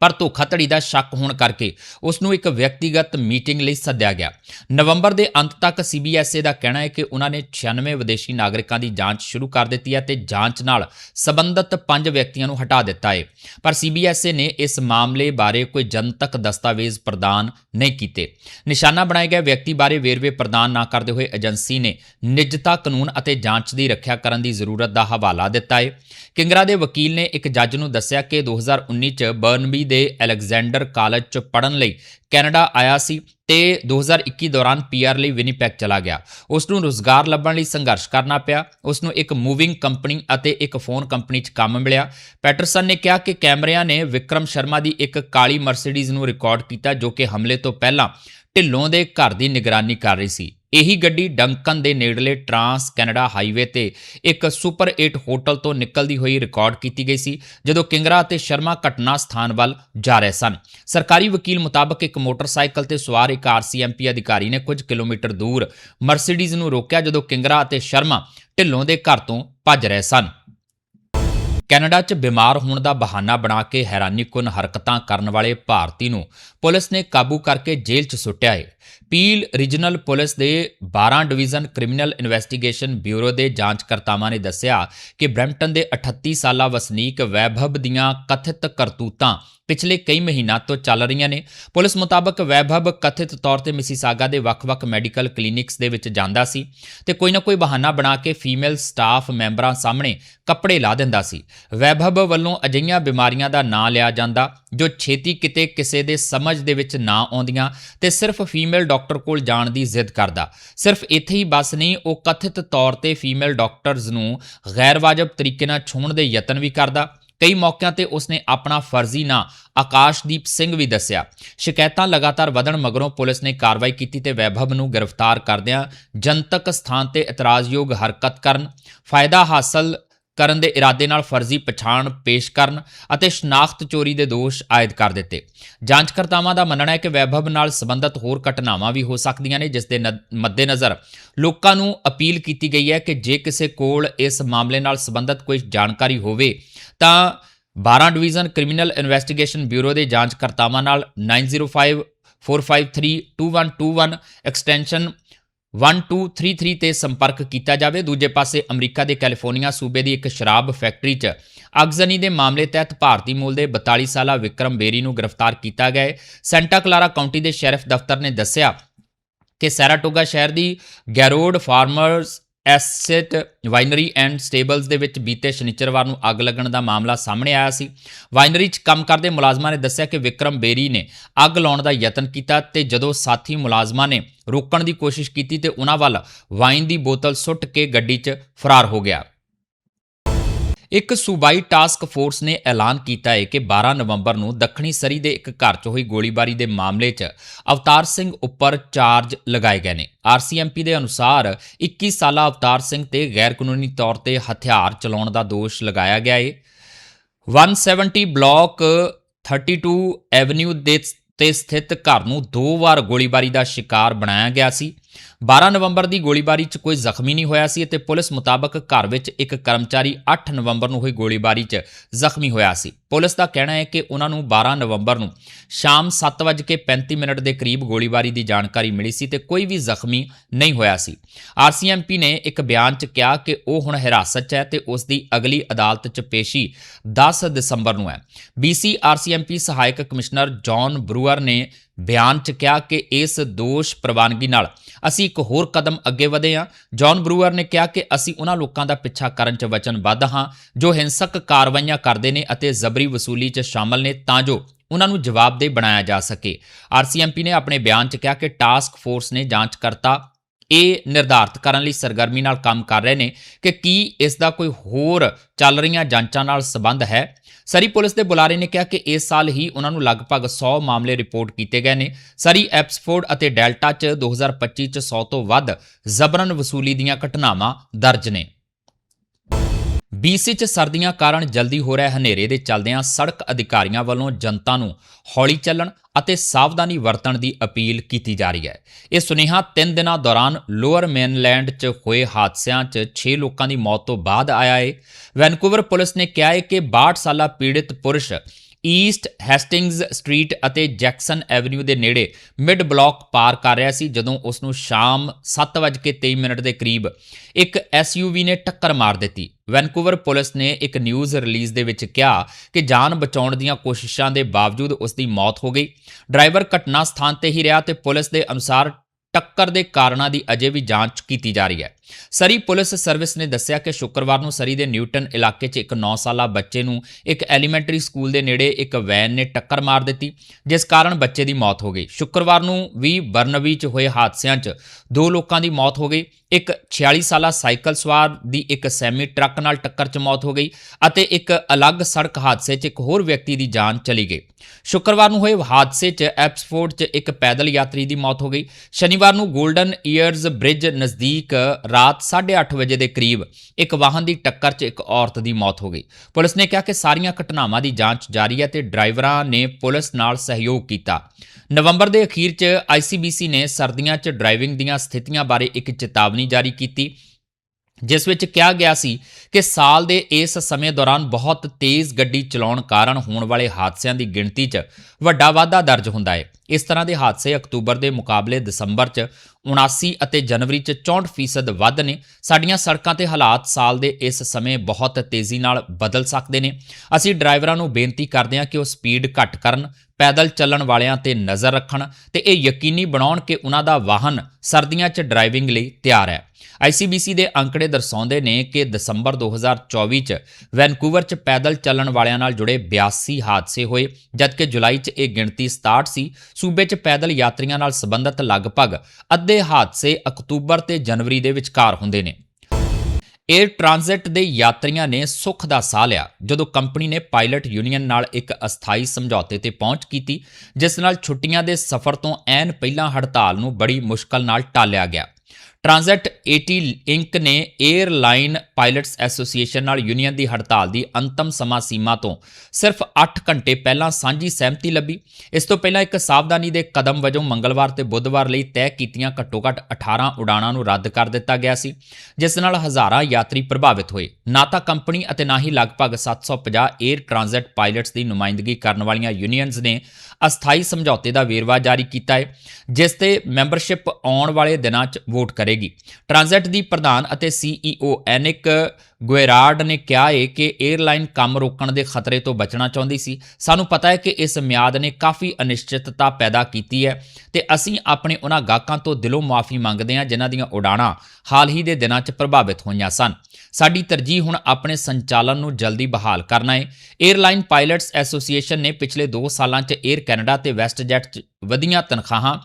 ਪਰ ਧੋਖਾਧੜੀ ਦਾ ਸ਼ੱਕ ਹੋਣ ਕਰਕੇ ਉਸ ਨੂੰ ਇੱਕ ਵਿਅਕਤੀਗਤ ਮੀਟਿੰਗ ਲਈ ਸੱਦਿਆ ਗਿਆ। ਨਵੰਬਰ ਦੇ ਅੰਤ ਤੱਕ ਸੀਬੀਐਸਏ ਦਾ ਕਹਿਣਾ ਹੈ ਕਿ ਉਹਨਾਂ ਨੇ 96 ਵਿਦੇਸ਼ੀ ਨਾਗਰਿਕਾਂ ਦੀ ਜਾਂਚ ਸ਼ੁਰੂ ਕਰ ਦਿੱਤੀ ਹੈ ਤੇ ਜਾਂਚ ਨਾਲ ਸੰਬੰਧਿਤ ਪੰਜ ਵਿਅਕਤੀਆਂ ਨੂੰ ਹਟਾ ਦਿੱਤਾ ਹੈ। ਪਰ ਸੀਬੀਐਸਏ ਨੇ ਇਸ ਮਾਮਲੇ ਬਾਰੇ ਕੋਈ ਜਨਤਕ ਦਸਤਾਵੇਜ਼ ਪ੍ਰਦਾਨ ਨਹੀਂ ਕੀਤੇ। ਨਿਸ਼ਾਨਾ ਬਣਾਏ ਗਏ ਵਿਅਕਤੀ ਬਾਰੇ ਵੇਰਵੇ ਪ੍ਰਦਾਨ ਨਾ ਕਰਦੇ ਹੋਏ ਏਜੰਸੀ ਨੇ ਨਿੱਜਤਾ ਕਾਨੂੰਨ ਅਤੇ ਜਾਂਚ ਦੀ ਰੱਖਿਆ ਕਰਨ ਦੀ ਜ਼ਰੂਰਤ ਦਾ ਹਵਾਲਾ ਦਿੱਤਾ ਹੈ। ਕਿੰਗਰਾ ਦੇ ਵਕੀਲ ਨੇ ਇੱਕ ਜੱਜ ਨੂੰ ਦੱਸਿਆ ਕਿ 2019 ਚ ਬਰਨਬੀ ਦੇ ਅਲੈਗਜ਼ੈਂਡਰ ਕਾਲਜ ਚ ਪੜਨ ਲਈ ਕੈਨੇਡਾ ਆਇਆ ਸੀ ਤੇ 2021 ਦੌਰਾਨ ਪੀਆਰ ਲਈ ਵਿਨੀਪੈਗ ਚਲਾ ਗਿਆ। ਉਸ ਨੂੰ ਰੋਜ਼ਗਾਰ ਲੱਭਣ ਲਈ ਸੰਘਰਸ਼ ਕਰਨਾ ਪਿਆ। ਉਸ ਨੂੰ ਇੱਕ ਮੂਵਿੰਗ ਕੰਪਨੀ ਅਤੇ ਇੱਕ ਫੋਨ ਕੰਪਨੀ 'ਚ ਕੰਮ ਮਿਲਿਆ। ਪੈਟਰਸਨ ਨੇ ਕਿਹਾ ਕਿ ਕੈਮਰਿਆਂ ਨੇ ਵਿਕਰਮ ਸ਼ਰਮਾ ਦੀ ਇੱਕ ਕਾਲੀ ਮਰਸੀਡੀਜ਼ ਨੂੰ ਰਿਕਾਰਡ ਕੀਤਾ ਜੋ ਕਿ ਹਮਲੇ ਤੋਂ ਪਹਿਲਾਂ ਢਿੱਲੋਂ ਦੇ ਘਰ ਦੀ ਨਿਗਰਾਨੀ ਕਰ ਰਹੀ ਸੀ। ਇਹੀ ਗੱਡੀ ਡੰਕਨ ਦੇ ਨੇੜਲੇ ਟਰਾਂਸ ਕੈਨੇਡਾ ਹਾਈਵੇ ਤੇ ਇੱਕ ਸੁਪਰ 8 ਹੋਟਲ ਤੋਂ ਨਿਕਲਦੀ ਹੋਈ ਰਿਕਾਰਡ ਕੀਤੀ ਗਈ ਸੀ, ਜਦੋਂ ਕਿੰਗਰਾ ਅਤੇ ਸ਼ਰਮਾ ਘਟਨਾ ਸਥਾਨ ਵੱਲ ਜਾ ਰਹੇ ਸਨ। ਸਰਕਾਰੀ ਵਕੀਲ ਮੁਤਾਬਕ ਇੱਕ ਮੋਟਰਸਾਈਕਲ ਤੇ ਸਵਾਰ ਇੱਕ ਆਰਸੀਐਮਪੀ ਅਧਿਕਾਰੀ ਨੇ ਕੁਝ ਕਿਲੋਮੀਟਰ ਦੂਰ ਮਰਸੀਡੀਜ਼ ਨੂੰ ਰੋਕਿਆ, ਜਦੋਂ ਕਿੰਗਰਾ ਅਤੇ ਸ਼ਰਮਾ ਢਿੱਲੋਂ ਦੇ ਘਰ ਤੋਂ ਭੱਜ ਰਹੇ ਸਨ। ਕੈਨੇਡਾ 'ਚ ਬਿਮਾਰ ਹੋਣ ਦਾ ਬਹਾਨਾ ਬਣਾ ਕੇ ਹੈਰਾਨੀਕੁਨ ਹਰਕਤਾਂ ਕਰਨ ਵਾਲੇ ਭਾਰਤੀ ਨੂੰ ਪੁਲਿਸ ਨੇ ਕਾਬੂ ਕਰਕੇ ਜੇਲ੍ਹ 'ਚ ਸੁੱਟਿਆ ਹੈ ਪੀਲ ਰੀਜਨਲ ਪੁਲਿਸ ਦੇ 12 ਡਿਵੀਜ਼ਨ ਕ੍ਰਿਮੀਨਲ ਇਨਵੈਸਟੀਗੇਸ਼ਨ ਬਿਊਰੋ ਦੇ ਜਾਂਚਕਰਤਾਵਾਂ ਨੇ ਦੱਸਿਆ ਕਿ ਬ੍ਰੈਂਪਟਨ ਦੇ 38 ਸਾਲਾ ਵਸਨੀਕ ਵੈਭਵ ਦੀਆਂ ਕਥਿਤ ਕਰਤੂਤਾਂ ਪਿਛਲੇ ਕਈ ਮਹੀਨਿਆਂ ਤੋਂ ਚੱਲ ਰਹੀਆਂ ਨੇ। ਪੁਲਿਸ ਮੁਤਾਬਕ ਵੈਭਵ ਕਥਿਤ ਤੌਰ ਤੇ ਮਿਸੀਸਾਗਾ ਦੇ ਵੱਖ-ਵੱਖ ਮੈਡੀਕਲ ਕਲੀਨਿਕਸ ਦੇ ਵਿੱਚ ਜਾਂਦਾ ਸੀ ਤੇ ਕੋਈ ਨਾ ਕੋਈ ਬਹਾਨਾ ਬਣਾ ਕੇ ਫੀਮੇਲ ਸਟਾਫ ਮੈਂਬਰਾਂ ਸਾਹਮਣੇ ਕੱਪੜੇ ਲਾ ਦਿੰਦਾ ਸੀ। ਵੈਭਵ ਵੱਲੋਂ ਅਜਿਹੀਆਂ ਬਿਮਾਰੀਆਂ ਦਾ ਨਾਂ ਲਿਆ ਜਾਂਦਾ, ਜੋ ਛੇਤੀ ਕਿਤੇ ਕਿਸੇ ਦੇ ਸਮਝ ਦੇ ਵਿੱਚ ਨਾ ਆਉਂਦੀਆਂ ਤੇ ਸਿਰਫ ਫੀਮੇਲ ਡਾਕਟਰ ਕੋਲ ਜਾਣ ਦੀ ਜ਼ਿੱਦ ਕਰਦਾ। ਸਿਰਫ ਇੱਥੇ ਹੀ ਬਸ ਨਹੀਂ, ਉਹ ਕਥਿਤ ਤੌਰ ਤੇ ਫੀਮੇਲ ਡਾਕਟਰਸ ਨੂੰ ਗੈਰ ਵਾਜਬ ਤਰੀਕੇ ਨਾਲ ਛੂਹਣ ਦੇ ਯਤਨ ਵੀ ਕਰਦਾ। ਕਈ ਮੌਕਿਆਂ ਤੇ ਉਸਨੇ ਆਪਣਾ ਫਰਜ਼ੀ ਨਾਂ ਆਕਾਸ਼ਦੀਪ ਸਿੰਘ ਵੀ ਦੱਸਿਆ। ਸ਼ਿਕਾਇਤਾਂ ਲਗਾਤਾਰ ਵਧਣ ਮਗਰੋਂ ਪੁਲਿਸ ਨੇ ਕਾਰਵਾਈ ਕੀਤੀ ਤੇ ਵੈਭਵ ਨੂੰ ਗ੍ਰਿਫਤਾਰ ਕਰਦਿਆਂ ਜਨਤਕ ਸਥਾਨ ਤੇ ਇਤਰਾਜ਼ਯੋਗ ਹਰਕਤ ਕਰਨ, ਫਾਇਦਾ ਹਾਸਲ ਕਰਨ ਦੇ ਇਰਾਦੇ ਨਾਲ ਫਰਜ਼ੀ ਪਛਾਣ ਪੇਸ਼ ਕਰਨ ਅਤੇ ਸ਼ਨਾਖਤ ਚੋਰੀ ਦੇ ਦੋਸ਼ ਆਇਦ ਕਰ ਦਿੱਤੇ। ਜਾਂਚਕਰਤਾਵਾਂ ਦਾ ਮੰਨਣਾ ਹੈ ਕਿ ਵੈਭਵ ਨਾਲ ਸੰਬੰਧਿਤ ਹੋਰ ਘਟਨਾਵਾਂ ਵੀ ਹੋ ਸਕਦੀਆਂ ਨੇ, ਜਿਸ ਦੇ ਨ- ਮੱਦੇਨਜ਼ਰ ਲੋਕਾਂ ਨੂੰ ਅਪੀਲ ਕੀਤੀ ਗਈ ਹੈ ਕਿ ਜੇ ਕਿਸੇ ਕੋਲ ਇਸ ਮਾਮਲੇ ਨਾਲ ਸੰਬੰਧਿਤ ਕੋਈ ਜਾਣਕਾਰੀ ਹੋਵੇ, ਤਾਂ 12 ਡਿਵੀਜ਼ਨ ਕ੍ਰਿਮੀਨਲ ਇਨਵੈਸਟੀਗੇਸ਼ਨ ਬਿਊਰੋ ਦੇ ਜਾਂਚਕਰਤਾਵਾਂ ਨਾਲ 905 453 2121 ਐਕਸਟੈਂਸ਼ਨ 1233 ਤੇ ਸੰਪਰਕ ਕੀਤਾ ਜਾਵੇ। ਦੂਜੇ ਪਾਸੇ ਅਮਰੀਕਾ ਦੇ ਕੈਲੀਫੋਰਨੀਆ ਸੂਬੇ ਦੀ ਇੱਕ ਸ਼ਰਾਬ ਫੈਕਟਰੀ 'ਚ ਅਗਜ਼ਨੀ ਦੇ ਮਾਮਲੇ ਤਹਿਤ ਭਾਰਤੀ ਮੂਲ ਦੇ 42 ਸਾਲਾ ਵਿਕਰਮ ਬੇਰੀ ਨੂੰ ਗ੍ਰਿਫਤਾਰ ਕੀਤਾ ਗਿਆ ਹੈ। ਸੈਂਟਾ ਕਲਾਰਾ ਕਾਉਂਟੀ ਦੇ ਸ਼ੈਰਿਫ ਦਫ਼ਤਰ ਨੇ ਦੱਸਿਆ ਕਿ ਸੈਰਾਟੋਗਾ ਸ਼ਹਿਰ ਦੀ Garrod farmers estate winery and stables ਦੇ ਵਿੱਚ ਬੀਤੇ ਸ਼ਨੀਚਰਵਾਰ ਨੂੰ ਅੱਗ ਲੱਗਣ ਦਾ ਮਾਮਲਾ ਸਾਹਮਣੇ ਆਇਆ ਸੀ। ਵਾਈਨਰੀ 'ਚ ਕੰਮ ਕਰਦੇ ਮੁਲਾਜ਼ਮਾਂ ਨੇ ਦੱਸਿਆ ਕਿ ਵਿਕਰਮ ਬੇਰੀ ਨੇ ਅੱਗ ਲਾਉਣ ਦਾ ਯਤਨ ਕੀਤਾ ਤੇ ਜਦੋਂ ਸਾਥੀ ਮੁਲਾਜ਼ਮਾਂ ਨੇ ਰੋਕਣ ਦੀ ਕੋਸ਼ਿਸ਼ ਕੀਤੀ ਤੇ ਉਹਨਾਂ ਵੱਲ ਵਾਈਨ ਦੀ ਬੋਤਲ ਸੁੱਟ ਕੇ ਗੱਡੀ 'ਚ ਫਰਾਰ ਹੋ ਗਿਆ। ਇੱਕ ਸੂਬਾਈ ਟਾਸਕ ਫੋਰਸ ਨੇ ਐਲਾਨ ਕੀਤਾ ਹੈ ਕਿ 12 ਨਵੰਬਰ ਨੂੰ ਦੱਖਣੀ ਸਰੀ ਦੇ ਇੱਕ ਘਰ 'ਚ ਹੋਈ ਗੋਲੀਬਾਰੀ ਦੇ ਮਾਮਲੇ 'ਚ ਅਵਤਾਰ ਸਿੰਘ ਉੱਪਰ ਚਾਰਜ ਲਗਾਏ ਗਏ ਨੇ। ਆਰਸੀਐਮਪੀ ਦੇ ਅਨੁਸਾਰ 21 ਸਾਲਾ ਅਵਤਾਰ ਸਿੰਘ ਤੇ ਗੈਰ ਕਾਨੂੰਨੀ ਤੌਰ ਤੇ ਹਥਿਆਰ ਚਲਾਉਣ ਦਾ ਦੋਸ਼ ਲਗਾਇਆ ਗਿਆ ਹੈ 170 ਬਲਾਕ 32 ਐਵਨਿਊ ਦੇ ਤੇ ਸਥਿਤ ਘਰ ਨੂੰ ਦੋ ਵਾਰ ਗੋਲੀਬਾਰੀ ਦਾ ਸ਼ਿਕਾਰ ਬਣਾਇਆ ਗਿਆ ਸੀ। 12 ਨਵੰਬਰ ਦੀ ਗੋਲੀਬਾਰੀ 'ਚ ਕੋਈ ਜ਼ਖਮੀ ਨਹੀਂ ਹੋਇਆ ਸੀ ਅਤੇ ਪੁਲਿਸ ਮੁਤਾਬਕ ਘਰ ਵਿੱਚ ਇੱਕ ਕਰਮਚਾਰੀ 8 ਨਵੰਬਰ ਨੂੰ ਹੋਈ ਗੋਲੀਬਾਰੀ 'ਚ ਜ਼ਖਮੀ ਹੋਇਆ ਸੀ। ਪੁਲਿਸ ਦਾ ਕਹਿਣਾ ਹੈ ਕਿ ਉਹਨਾਂ ਨੂੰ 12 ਨਵੰਬਰ ਨੂੰ ਸ਼ਾਮ 7:35 ਮਿੰਟ ਦੇ ਕਰੀਬ ਗੋਲੀਬਾਰੀ ਦੀ ਜਾਣਕਾਰੀ ਮਿਲੀ ਸੀ ਤੇ ਕੋਈ ਵੀ ਜ਼ਖਮੀ ਨਹੀਂ ਹੋਇਆ ਸੀ। ਆਰਸੀਐਮਪੀ ਨੇ ਇੱਕ ਬਿਆਨ 'ਚ ਕਿਹਾ ਕਿ ਉਹ ਹੁਣ ਹਿਰਾਸਤ 'ਚ ਹੈ ਤੇ ਉਸ ਦੀ ਅਗਲੀ ਅਦਾਲਤ 'ਚ ਪੇਸ਼ੀ 10 ਦਸੰਬਰ ਨੂੰ ਹੈ। ਬੀਸੀ ਆਰਸੀਐਮਪੀ ਸਹਾਇਕ ਕਮਿਸ਼ਨਰ ਜੌਨ ਬਰੂਅਰ ਨੇ ਬਿਆਨ 'ਚ ਕਿਹਾ ਕਿ ਇਸ ਦੋਸ਼ ਪ੍ਰਵਾਨਗੀ ਨਾਲ ਅਸੀਂ ਇੱਕ ਹੋਰ ਕਦਮ ਅੱਗੇ ਵਧੇ ਹਾਂ। ਜੌਨ ਬਰੂਅਰ ਨੇ ਕਿਹਾ ਕਿ ਅਸੀਂ ਉਹਨਾਂ ਲੋਕਾਂ ਦਾ ਪਿੱਛਾ ਕਰਨ 'ਚ ਵਚਨਬੱਧ ਹਾਂ, ਜੋ ਹਿੰਸਕ ਕਾਰਵਾਈਆਂ ਕਰਦੇ ਨੇ ਅਤੇ ਜ਼ਬਰੀ ਵਸੂਲੀ 'ਚ ਸ਼ਾਮਲ ਨੇ, ਤਾਂ ਜੋ ਉਹਨਾਂ ਨੂੰ ਜਵਾਬਦੇਹ ਬਣਾਇਆ ਜਾ ਸਕੇ। ਆਰਸੀਐਮਪੀ ਨੇ ਆਪਣੇ ਬਿਆਨ 'ਚ ਕਿਹਾ ਕਿ ਟਾਸਕ ਫੋਰਸ ਨੇ ਜਾਂਚਕਰਤਾ ਇਹ ਨਿਰਧਾਰਤ ਕਰਨ ਲਈ ਸਰਗਰਮੀ ਨਾਲ ਕੰਮ ਕਰ ਰਹੇ ਨੇ ਕਿ ਕੀ ਇਸ ਦਾ ਕੋਈ ਹੋਰ ਚੱਲ ਰਹੀਆਂ ਜਾਂਚਾਂ ਨਾਲ ਸੰਬੰਧ ਹੈ। ਸਰੀ ਪੁਲਿਸ ਦੇ ਬੁਲਾਰੇ ਨੇ ਕਿਹਾ ਕਿ ਇਸ ਸਾਲ ਹੀ ਉਹਨਾਂ ਨੂੰ ਲਗਭਗ 100 ਮਾਮਲੇ ਰਿਪੋਰਟ ਕੀਤੇ ਗਏ ਨੇ। ਸਰੀ ਐਪਸਫੋਰਡ ਅਤੇ ਡੈਲਟਾ 'ਚ 2025 'ਚ 100 ਤੋਂ ਵੱਧ ਜ਼ਬਰਨ ਵਸੂਲੀ ਦੀਆਂ ਘਟਨਾਵਾਂ ਦਰਜ ਨੇ। ਬੀਸੀ 'ਚ ਸਰਦੀਆਂ ਕਾਰਨ ਜਲਦੀ ਹੋ ਰਿਹਾ ਹਨੇਰੇ ਦੇ ਚੱਲਦਿਆਂ ਸੜਕ ਅਧਿਕਾਰੀਆਂ ਵੱਲੋਂ ਜਨਤਾ ਨੂੰ ਹੌਲੀ ਚੱਲਣ ਅਤੇ ਸਾਵਧਾਨੀ ਵਰਤਣ ਦੀ ਅਪੀਲ ਕੀਤੀ ਜਾ ਰਹੀ ਹੈ। ਇਹ ਸੁਨੇਹਾ 3 ਦਿਨਾਂ ਦੌਰਾਨ ਲੋਅਰ ਮੇਨਲੈਂਡ 'ਚ ਹੋਏ ਹਾਦਸਿਆਂ 'ਚ 6 ਲੋਕਾਂ ਦੀ ਮੌਤ ਤੋਂ ਬਾਅਦ ਆਇਆ ਹੈ ਵੈਨਕੂਵਰ ਪੁਲਿਸ ਨੇ ਕਿਹਾ ਹੈ ਕਿ 62 ਸਾਲਾ ਪੀੜਿਤ ਪੁਰਸ਼ ਈਸਟ ਹੈਸਟਿੰਗਜ਼ ਸਟਰੀਟ ਅਤੇ ਜੈਕਸਨ ਐਵਨਿਊ ਦੇ ਨੇੜੇ ਮਿਡ ਬਲਾਕ ਪਾਰ ਕਰ ਰਿਹਾ ਸੀ, ਜਦੋਂ ਉਸ ਨੂੰ ਸ਼ਾਮ 7:23 ਮਿੰਟ ਦੇ ਕਰੀਬ ਇੱਕ ਐਸਯੂਵੀ ਨੇ ਟੱਕਰ ਮਾਰ ਦਿੱਤੀ। ਵੈਨਕੂਵਰ ਪੁਲਿਸ ਨੇ ਇੱਕ ਨਿਊਜ਼ ਰਿਲੀਜ਼ ਦੇ ਵਿੱਚ ਕਿਹਾ ਕਿ ਜਾਨ ਬਚਾਉਣ ਦੀਆਂ ਕੋਸ਼ਿਸ਼ਾਂ ਦੇ ਬਾਵਜੂਦ ਉਸ ਦੀ ਮੌਤ ਹੋ ਗਈ। ਡਰਾਈਵਰ ਘਟਨਾ ਸਥਾਨ ਤੇ ਹੀ ਰਿਹਾ ਤੇ ਪੁਲਿਸ ਦੇ ਅਨੁਸਾਰ ਟੱਕਰ ਦੇ ਕਾਰਨਾਂ ਦੀ ਅਜੇ ਵੀ ਜਾਂਚ ਕੀਤੀ ਜਾ ਰਹੀ ਹੈ। ਸਰੀ ਪੁਲਿਸ ਸਰਵਿਸ ਨੇ ਦੱਸਿਆ ਕਿ ਸ਼ੁੱਕਰਵਾਰ ਨੂੰ ਸਰੀ ਦੇ ਨਿਊਟਨ ਇਲਾਕੇ 'ਚ ਇੱਕ 9 ਸਾਲਾ ਬੱਚੇ ਨੂੰ ਇੱਕ ਐਲੀਮੈਂਟਰੀ ਸਕੂਲ ਦੇ ਨੇੜੇ ਇੱਕ ਵੈਨ ਨੇ ਟੱਕਰ ਮਾਰ ਦਿੱਤੀ, ਜਿਸ ਕਾਰਨ ਬੱਚੇ ਦੀ ਮੌਤ ਹੋ ਗਈ। ਸ਼ੁੱਕਰਵਾਰ ਨੂੰ ਵੀ ਬਰਨਵੀ 'ਚ ਹੋਏ ਹਾਦਸਿਆਂ 'ਚ ਦੋ ਲੋਕਾਂ ਦੀ ਮੌਤ ਹੋ ਗਈ। ਇੱਕ 46 ਸਾਲਾ ਸਾਈਕਲ ਸਵਾਰ ਦੀ ਇੱਕ ਸੈਮੀ ਟਰੱਕ ਨਾਲ ਟੱਕਰ 'ਚ ਮੌਤ ਹੋ ਗਈ ਅਤੇ ਇੱਕ ਅਲੱਗ ਸੜਕ ਹਾਦਸੇ 'ਚ ਇੱਕ ਹੋਰ ਵਿਅਕਤੀ ਦੀ ਜਾਨ ਚਲੀ ਗਈ। ਸ਼ੁੱਕਰਵਾਰ ਨੂੰ ਹੋਏ ਹਾਦਸੇ 'ਚ ਐਪਸਫੋਰਡ 'ਚ ਇੱਕ ਪੈਦਲ ਯਾਤਰੀ ਦੀ ਮੌਤ ਹੋ ਗਈ। ਸ਼ਨੀਵਾਰ ਨੂੰ 골ਡਨ ਈਅਰਜ਼ ਬ੍ਰਿਜ ਨਜ਼ਦੀਕ ਰਾਤ 8:30 ਵਜੇ ਦੇ ਕਰੀਬ ਇੱਕ ਵਾਹਨ ਦੀ ਟੱਕਰ 'ਚ ਇੱਕ ਔਰਤ ਦੀ ਮੌਤ ਹੋ ਗਈ। ਪੁਲਿਸ ਨੇ ਕਿਹਾ ਕਿ ਸਾਰੀਆਂ ਘਟਨਾਵਾਂ ਦੀ ਜਾਂਚ ਜਾਰੀ ਹੈ ਤੇ ਡਰਾਈਵਰਾਂ ਨੇ ਪੁਲਿਸ ਨਾਲ ਸਹਿਯੋਗ ਕੀਤਾ। ਨਵੰਬਰ ਦੇ ਅਖੀਰ 'ਚ ਆਈਸੀਬੀਸੀ ਨੇ ਸਰਦੀਆਂ 'ਚ ਡਰਾਈਵਿੰਗ ਦੀਆਂ ਸਥਿਤੀਆਂ ਬਾਰੇ ਇੱਕ ਚੇਤਾਵਨੀ ਜਾਰੀ ਕੀਤੀ ਜਿਸ ਵਿੱਚ ਕਿਹਾ ਗਿਆ ਸੀ ਕਿ ਸਾਲ ਦੇ ਇਸ ਸਮੇਂ ਦੌਰਾਨ ਬਹੁਤ ਤੇਜ਼ ਗੱਡੀ ਚਲਾਉਣ ਕਾਰਨ ਹੋਣ ਵਾਲੇ ਹਾਦਸਿਆਂ ਦੀ ਗਿਣਤੀ 'ਚ ਵੱਡਾ ਵਾਧਾ ਦਰਜ ਹੁੰਦਾ ਹੈ। ਇਸ ਤਰ੍ਹਾਂ ਦੇ ਹਾਦਸੇ ਅਕਤੂਬਰ ਦੇ ਮੁਕਾਬਲੇ ਦਸੰਬਰ 'ਚ 79 ਅਤੇ ਜਨਵਰੀ 'ਚ 64% ਵੱਧ ਨੇ। ਸਾਡੀਆਂ ਸੜਕਾਂ ਤੇ ਹਾਲਾਤ ਸਾਲ ਦੇ ਇਸ ਸਮੇਂ ਬਹੁਤ ਤੇਜ਼ੀ ਨਾਲ ਬਦਲ ਸਕਦੇ ਨੇ। ਅਸੀਂ ਡਰਾਈਵਰਾਂ ਨੂੰ ਬੇਨਤੀ ਕਰਦੇ ਹਾਂ ਕਿ ਉਹ ਸਪੀਡ ਘੱਟ ਕਰਨ, ਪੈਦਲ ਚੱਲਣ ਵਾਲਿਆਂ ਤੇ ਨਜ਼ਰ ਰੱਖਣ ਤੇ ਇਹ ਯਕੀਨੀ ਬਣਾਉਣ ਕਿ ਉਹਨਾਂ ਦਾ ਵਾਹਨ ਸਰਦੀਆਂ 'ਚ ਡਰਾਈਵਿੰਗ ਲਈ ਤਿਆਰ ਹੈ। ICBC ਦੇ ਅੰਕੜੇ ਦਰਸਾਉਂਦੇ ਨੇ ਕਿ ਦਸੰਬਰ 2024 ਚ ਵੈਨਕੂਵਰ ਚ ਪੈਦਲ ਚੱਲਣ ਵਾਲਿਆਂ ਨਾਲ ਜੁੜੇ 82 ਹਾਦਸੇ ਹੋਏ, ਜਦਕਿ ਜੁਲਾਈ ਚ ਇਹ ਗਿਣਤੀ 67 ਸੀ। ਸੂਬੇ ਚ ਪੈਦਲ ਯਾਤਰੀਆਂ ਨਾਲ ਸੰਬੰਧਿਤ ਲਗਭਗ ਅੱਧੇ ਹਾਦਸੇ ਅਕਤੂਬਰ ਤੇ ਜਨਵਰੀ ਦੇ ਵਿਚਕਾਰ ਹੁੰਦੇ ਨੇ। ਏਅਰ ਟ੍ਰਾਂਜ਼ਿਟ ਦੇ ਯਾਤਰੀਆਂ ਨੇ ਸੁੱਖ ਦਾ ਸਾਹ ਲਿਆ, ਜਦੋਂ ਕੰਪਨੀ ਨੇ ਪਾਇਲਟ ਯੂਨੀਅਨ ਨਾਲ ਇੱਕ ਅਸਥਾਈ ਸਮਝੌਤੇ ਤੇ ਪਹੁੰਚ ਕੀਤੀ, ਜਿਸ ਨਾਲ ਛੁੱਟੀਆਂ ਦੇ ਸਫ਼ਰ ਤੋਂ ਐਨ ਪਹਿਲਾਂ ਹੜਤਾਲ ਨੂੰ ਬੜੀ ਮੁਸ਼ਕਲ ਨਾਲ ਟਾਲਿਆ ਗਿਆ। ਟ੍ਰਾਂਜ਼ਿਟ 80 ਇੰਕ ਨੇ 에ਅਰਲਾਈਨ ਪਾਇਲਟਸ ਐਸੋਸੀਏਸ਼ਨ ਨਾਲ ਯੂਨੀਅਨ ਦੀ ਹੜਤਾਲ ਦੀ ਅੰਤਮ ਸਮਾਂ ਸੀਮਾ ਤੋਂ ਸਿਰਫ 8 ਘੰਟੇ ਪਹਿਲਾਂ ਸਾਂਝੀ ਸਹਿਮਤੀ ਲੱਭੀ। ਇਸ ਤੋਂ ਪਹਿਲਾਂ ਇੱਕ ਸਾਵਧਾਨੀ ਦੇ ਕਦਮ ਵਜੋਂ ਮੰਗਲਵਾਰ ਤੇ ਬੁੱਧਵਾਰ ਲਈ ਤੈਅ ਕੀਤੀਆਂ ਘੱਟੋ-ਘੱਟ 18 ਉਡਾਣਾਂ ਨੂੰ ਰੱਦ ਕਰ ਦਿੱਤਾ ਗਿਆ ਸੀ, ਜਿਸ ਨਾਲ ਹਜ਼ਾਰਾਂ ਯਾਤਰੀ ਪ੍ਰਭਾਵਿਤ ਹੋਏ। ਨਾ ਤਾਂ ਕੰਪਨੀ ਅਤੇ ਨਾ ਹੀ ਲਗਭਗ 750 에ਅਰ ਟ੍ਰਾਂਜ਼ਿਟ ਪਾਇਲਟਸ ਦੀ ਨੁਮਾਇੰਦਗੀ ਕਰਨ ਵਾਲੀਆਂ ਯੂਨੀਅਨਸ ਨੇ ਅਸਥਾਈ ਸਮਝੌਤੇ ਦਾ ਵੇਰਵਾ ਜਾਰੀ ਕੀਤਾ ਹੈ, ਜਿਸ ਤੇ ਮੈਂਬਰਸ਼ਿਪ ਆਉਣ ਵਾਲੇ ਦਿਨਾਂ 'ਚ ਵੋਟ ਕਰੇਗੀ। ਟ੍ਰਾਂਜ਼ਿਟ ਦੀ ਪ੍ਰਧਾਨ ਅਤੇ ਸੀਈਓ ਐਨਿਕ ਗੁਏਰਾਰਡ ਨੇ ਕਿਹਾ ਹੈ ਕਿ 에ਅਰਲਾਈਨ ਕੰਮ ਰੋਕਣ ਦੇ ਖਤਰੇ ਤੋਂ ਬਚਣਾ ਚਾਹੁੰਦੀ ਸੀ। ਸਾਨੂੰ ਪਤਾ ਹੈ ਕਿ ਇਸ ਮਿਆਦ ਨੇ ਕਾਫੀ ਅਨਿਸ਼ਚਿਤਤਾ ਪੈਦਾ ਕੀਤੀ ਹੈ ਤੇ ਅਸੀਂ ਆਪਣੇ ਉਹਨਾਂ ਗਾਹਕਾਂ ਤੋਂ ਦਿਲੋਂ ਮਾਫੀ ਮੰਗਦੇ ਹਾਂ ਜਿਨ੍ਹਾਂ ਦੀਆਂ ਉਡਾਣਾਂ ਹਾਲ ਹੀ ਦੇ ਦਿਨਾਂ 'ਚ ਪ੍ਰਭਾਵਿਤ ਹੋਈਆਂ ਸਨ। ਸਾਡੀ ਤਰਜੀਹ ਹੁਣ ਆਪਣੇ ਸੰਚਾਲਨ ਨੂੰ ਜਲਦੀ ਬਹਾਲ ਕਰਨਾ ਹੈ 에ਅਰਲਾਈਨ ਪਾਇਲਟਸ ਐਸੋਸੀਏਸ਼ਨ ਨੇ ਪਿਛਲੇ 2 ਸਾਲਾਂ 'ਚ 에ਅਰ ਕੈਨੇਡਾ ਤੇ ਵੈਸਟਜੈਟ 'ਚ ਵਧੀਆਂ ਤਨਖਾਹਾਂ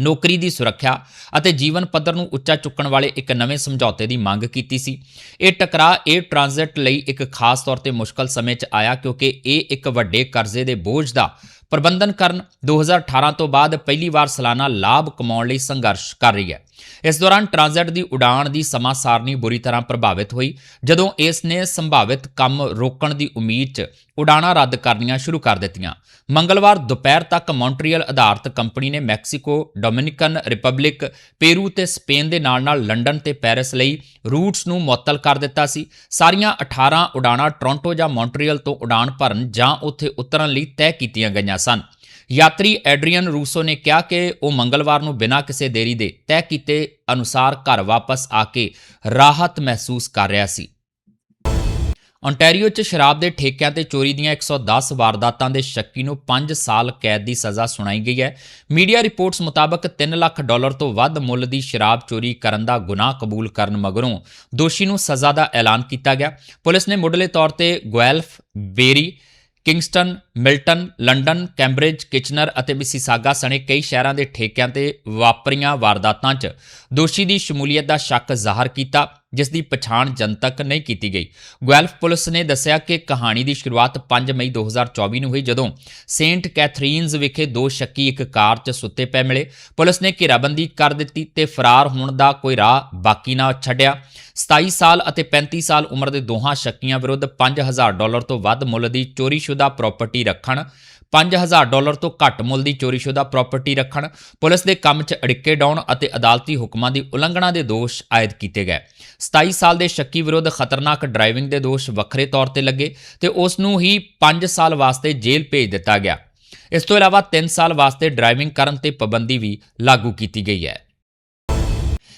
ਨੌਕਰੀ ਦੀ ਸੁਰੱਖਿਆ ਅਤੇ ਜੀਵਨ ਪੱਧਰ ਨੂੰ ਉੱਚਾ ਚੁੱਕਣ ਵਾਲੇ ਇੱਕ ਨਵੇਂ ਸਮਝੌਤੇ ਦੀ ਮੰਗ ਕੀਤੀ ਸੀ। ਇਹ ਟਕਰਾਅ 에ਅਰ ਟ੍ਰਾਂਜ਼ਿਟ ਲਈ ਇੱਕ ਖਾਸ ਤੌਰ ਤੇ ਮੁਸ਼ਕਲ ਸਮੇਂ 'ਚ ਆਇਆ ਕਿਉਂਕਿ ਇਹ ਇੱਕ ਵੱਡੇ ਕਰਜ਼ੇ ਦੇ ਬੋਝ ਦਾ ਪ੍ਰਬੰਧਨ ਕਰਨ 2018 ਤੋਂ ਬਾਅਦ ਪਹਿਲੀ ਵਾਰ ਸਾਲਾਨਾ ਲਾਭ ਕਮਾਉਣ ਲਈ ਸੰਘਰਸ਼ ਕਰ ਰਹੀ ਹੈ। ਇਸ ਦੌਰਾਨ ਟ੍ਰਾਂਜ਼ਿਟ ਦੀ ਉਡਾਣ ਦੀ ਸਮਾਂ ਸਾਰਣੀ ਬੁਰੀ ਤਰ੍ਹਾਂ ਪ੍ਰਭਾਵਿਤ ਹੋਈ, ਜਦੋਂ ਇਸ ਨੇ ਸੰਭਾਵਿਤ ਕੰਮ ਰੋਕਣ ਦੀ ਉਮੀਦ 'ਚ ਉਡਾਣਾਂ ਰੱਦ ਕਰਨੀਆਂ ਸ਼ੁਰੂ ਕਰ ਦਿੱਤੀਆਂ। ਮੰਗਲਵਾਰ ਦੁਪਹਿਰ ਤੱਕ ਮੌਂਟਰੀਅਲ ਆਧਾਰਿਤ ਕੰਪਨੀ ਨੇ ਮੈਕਸੀਕੋ, ਡੋਮਿਨਿਕਨ ਰਿਪਬਲਿਕ, ਪੇਰੂ ਤੇ ਸਪੇਨ ਦੇ ਨਾਲ-ਨਾਲ ਲੰਡਨ ਤੇ ਪੈਰਿਸ ਲਈ ਰੂਟਸ ਨੂੰ ਮੁਅੱਤਲ ਕਰ ਦਿੱਤਾ ਸੀ। ਸਾਰੀਆਂ 18 ਉਡਾਣਾਂ ਟੋਰਾਂਟੋ ਜਾਂ ਮੌਂਟਰੀਅਲ ਤੋਂ ਉਡਾਣ ਭਰਨ ਜਾਂ ਉੱਥੇ ਉਤਰਨ ਲਈ ਤੈਅ ਕੀਤੀਆਂ ਗਈਆਂ ਸਨ। ਯਾਤਰੀ ਐਡਰੀਅਨ ਰੂਸੋ ਨੇ ਕਿਹਾ ਕਿ ਉਹ ਮੰਗਲਵਾਰ ਨੂੰ ਬਿਨਾਂ ਕਿਸੇ ਦੇਰੀ ਦੇ ਤੈਅ ਕੀਤੇ ਅਨੁਸਾਰ ਘਰ ਵਾਪਸ ਆ ਕੇ ਰਾਹਤ ਮਹਿਸੂਸ ਕਰ ਰਿਹਾ ਸੀ। ਓਨਟਾਰੀਓ 'ਚ ਸ਼ਰਾਬ ਦੇ ਠੇਕਿਆਂ ਤੇ ਚੋਰੀ ਦੀਆਂ 110 ਵਾਰਦਾਤਾਂ ਦੇ ਸ਼ੱਕੀ ਨੂੰ 5 ਸਾਲ ਕੈਦ ਦੀ ਸਜ਼ਾ ਸੁਣਾਈ ਗਈ ਹੈ। ਮੀਡੀਆ ਰਿਪੋਰਟਸ ਮੁਤਾਬਕ 3 ਲੱਖ ਡਾਲਰ ਤੋਂ ਵੱਧ ਮੁੱਲ ਦੀ ਸ਼ਰਾਬ ਚੋਰੀ ਕਰਨ ਦਾ ਗੁਨਾਹ ਕਬੂਲ ਕਰਨ ਮਗਰੋਂ ਦੋਸ਼ੀ ਨੂੰ ਸਜ਼ਾ ਦਾ ਐਲਾਨ ਕੀਤਾ ਗਿਆ। ਪੁਲਿਸ ਨੇ ਮੁੱਢਲੇ ਤੌਰ ਤੇ Guelph Barrie Kingston, Milton, London, Cambridge, Kitchener ਅਤੇ ਮਿਸੀਸਾਗਾ ਸਣੇ ਕਈ ਸ਼ਹਿਰਾਂ ਦੇ ਠੇਕਿਆਂ ਤੇ ਵਾਪਰੀਆਂ ਵਾਰਦਾਤਾਂ 'ਚ ਦੋਸ਼ੀ ਦੀ ਸ਼ਮੂਲੀਅਤ ਦਾ ਸ਼ੱਕ ਜ਼ਾਹਰ ਕੀਤਾ। ਜਿਸ ਦੀ ਪਛਾਣ ਜਨਤਕ ਨਹੀਂ ਕੀਤੀ ਗਈ। ਗੁਐਲਫ ਪੁਲਿਸ ਨੇ ਦੱਸਿਆ ਕਿ ਕਹਾਣੀ ਦੀ ਸ਼ੁਰੂਆਤ 5 ਮਈ 2024 ਨੂੰ ਹੋਈ, ਜਦੋਂ ਸੇਂਟ ਕੈਥਰੀਨਜ਼ ਵਿਖੇ ਦੋ ਸ਼ੱਕੀ ਇੱਕ ਕਾਰ 'ਚ ਸੁੱਤੇ ਪਏ ਮਿਲੇ। ਪੁਲਿਸ ਨੇ ਘੇਰਾਬੰਦੀ ਕਰ ਦਿੱਤੀ ਤੇ ਫਰਾਰ ਹੋਣ ਦਾ ਕੋਈ ਰਾਹ ਬਾਕੀ ਨਾ ਛੱਡਿਆ। 27 ਸਾਲ ਅਤੇ 35 ਸਾਲ ਉਮਰ ਦੇ ਦੋਹਾਂ ਸ਼ੱਕੀਆਂ ਵਿਰੁੱਧ 5000 ਡਾਲਰ ਤੋਂ ਵੱਧ ਮੁੱਲ ਦੀ ਚੋਰੀਸ਼ੁਦਾ ਪ੍ਰਾਪਰਟੀ ਰੱਖਣ 5000 ਡਾਲਰ ਤੋਂ ਘੱਟ ਮੁੱਲ ਦੀ ਚੋਰੀਸ਼ੁਦਾ ਪ੍ਰਾਪਰਟੀ ਰੱਖਣ, ਪੁਲਿਸ ਦੇ ਕੰਮ 'ਚ ਅੜਿੱਕੇ ਡਾਉਣ ਅਤੇ ਅਦਾਲਤੀ ਹੁਕਮਾਂ ਦੀ ਉਲੰਘਣਾ ਦੇ ਦੋਸ਼ ਆਇਦ ਕੀਤੇ ਗਏ। 27 ਸਾਲ ਦੇ ਸ਼ੱਕੀ ਵਿਰੁੱਧ ਖਤਰਨਾਕ ਡਰਾਈਵਿੰਗ ਦੇ ਦੋਸ਼ ਵੱਖਰੇ ਤੌਰ ਤੇ ਲੱਗੇ ਤੇ ਉਸ ਨੂੰ ਹੀ 5 ਸਾਲ ਵਾਸਤੇ ਜੇਲ੍ਹ ਭੇਜ ਦਿੱਤਾ ਗਿਆ। ਇਸ ਤੋਂ ਇਲਾਵਾ 3 ਸਾਲ ਵਾਸਤੇ ਡਰਾਈਵਿੰਗ ਕਰਨ ਤੇ ਪਾਬੰਦੀ ਵੀ ਲਾਗੂ ਕੀਤੀ ਗਈ ਹੈ।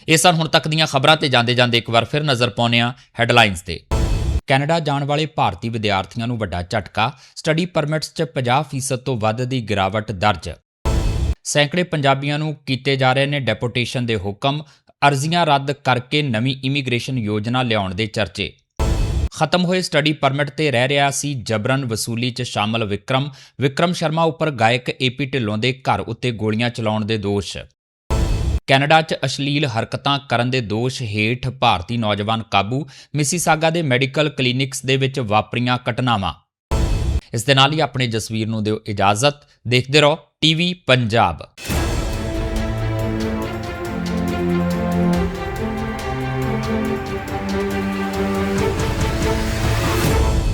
ਇਹ ਸਨ ਹੁਣ ਤੱਕ ਦੀਆਂ ਖਬਰਾਂ ਤੇ ਜਾਂਦੇ ਜਾਂਦੇ ਇੱਕ ਵਾਰ ਫਿਰ ਨਜ਼ਰ ਪਾਉਂਦੇ ਹਾਂ ਹੈਡਲਾਈਨਸ ਤੇ। ਕੈਨੇਡਾ ਜਾਣ ਵਾਲੇ ਭਾਰਤੀ ਵਿਦਿਆਰਥੀਆਂ ਨੂੰ ਵੱਡਾ ਝਟਕਾ, ਸਟੱਡੀ ਪਰਮਿਟਸ 'ਚ 50% ਤੋਂ ਵੱਧ ਦੀ ਗਿਰਾਵਟ ਦਰਜ। ਸੈਂਕੜੇ ਪੰਜਾਬੀਆਂ ਨੂੰ ਕੀਤੇ ਜਾ ਰਹੇ ਨੇ ਡੈਪੋਟੇਸ਼ਨ ਦੇ ਹੁਕਮ, ਅਰਜ਼ੀਆਂ ਰੱਦ ਕਰਕੇ ਨਵੀਂ ਇਮੀਗ੍ਰੇਸ਼ਨ ਯੋਜਨਾ ਲਿਆਉਣ ਦੇ ਚਰਚੇ। ਖਤਮ ਹੋਏ ਸਟੱਡੀ ਪਰਮਿਟ ਤੇ ਰਹਿ ਰਿਹਾ ਸੀ ਜਬਰਨ ਵਸੂਲੀ 'ਚ ਸ਼ਾਮਲ ਵਿਕਰਮ ਵਿਕਰਮ ਸ਼ਰਮਾ ਉੱਪਰ ਗਾਇਕ ਏਪੀ ਢਿੱਲੋਂ ਦੇ ਘਰ ਉੱਤੇ ਗੋਲੀਆਂ ਚਲਾਉਣ ਦੇ ਦੋਸ਼। ਕੈਨੇਡਾ 'ਚ ਅਸ਼ਲੀਲ ਹਰਕਤਾਂ ਕਰਨ ਦੇ ਦੋਸ਼ ਹੇਠ ਭਾਰਤੀ ਨੌਜਵਾਨ ਕਾਬੂ ਮਿਸੀਸਾਗਾ ਦੇ ਮੈਡੀਕਲ ਕਲੀਨਿਕਸ ਦੇ ਵਿੱਚ ਵਾਪਰੀਆਂ ਘਟਨਾਵਾਂ। ਇਸ ਦੇ ਨਾਲ ਹੀ ਆਪਣੇ ਜਸਵੀਰ ਨੂੰ ਦਿਓ ਇਜਾਜ਼ਤ। ਦੇਖਦੇ ਰਹੋ ਟੀਵੀ ਪੰਜਾਬ।